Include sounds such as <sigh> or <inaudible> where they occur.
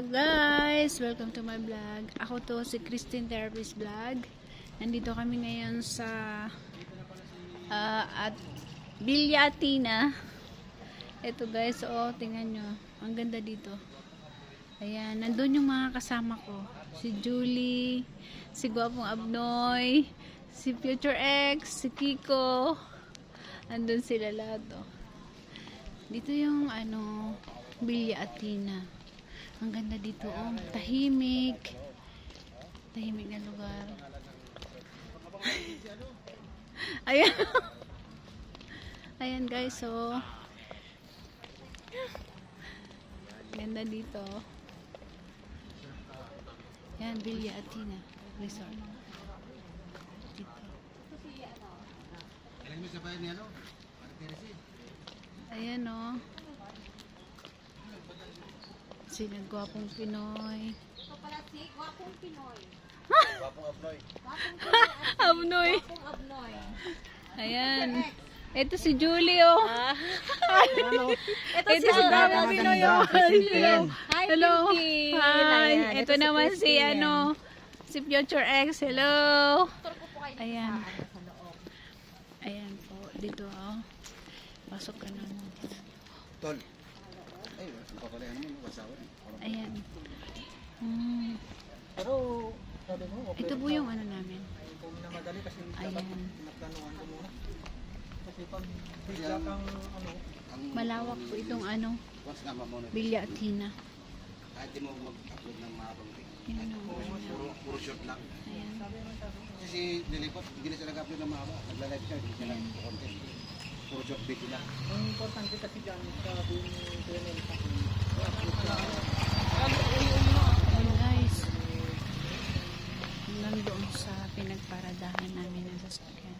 Hello guys! Welcome to my vlog. Ako to si Christine Therapist Vlog. Nandito kami ngayon sa ah, at Bilyatina. Ito guys, oh, tingnan nyo. Ang ganda dito. Ayan, nandun yung mga kasama ko. Si Julie, si Gwapong Abnoy, si Future X, si Kiko. Andun sila lahat, oh. Dito yung ano, Bilya Atina. Ang ganda dito, oh. Tahimik. Tahimik na lugar. <laughs> Ayan. Ayan guys, so. Ganda dito. Yan, Bilya Atina Resort. Dito. Ayan o. Sila gwapong Pinoy. Ito pala si Gwapong Pinoy. Wapong Abnoy. Gwapong Pinoy at Abnoy. Gwapong Abnoy. Ayan. Ito si Julie oh. Ito Ito si gwapong Pinoy oh. Hello. Hi, Hello. Pinky. Hi. Ayan, Ito naman si ano. Si Future X. Hello. Ayan. Ayan po. Dito oh. Pasok ka na. Tol. Ayan. Hmm. Pero sabi mo, okay Ito po yung ano namin. kung na madali kasi dapat Ayan. pinagplanuhan ko muna. Kasi pag bigla kang ano, Ang Malawak po itong ano. once na mamono. Bilya Atina. Kahit di mo mag-upload ng mahabang video. Yan o. Puro, puro short lang. Ayan. Kasi si Lilipot, hindi na siya nag-upload ng mahaba. Nagla-live siya, hindi siya nag-content. Puro short video lang. ang importante kasi dyan sabi ni Kuya Nel sa akin, i-upload ka. Ayun guys. Nandoon sa pinagparadahan namin ng sasakyan.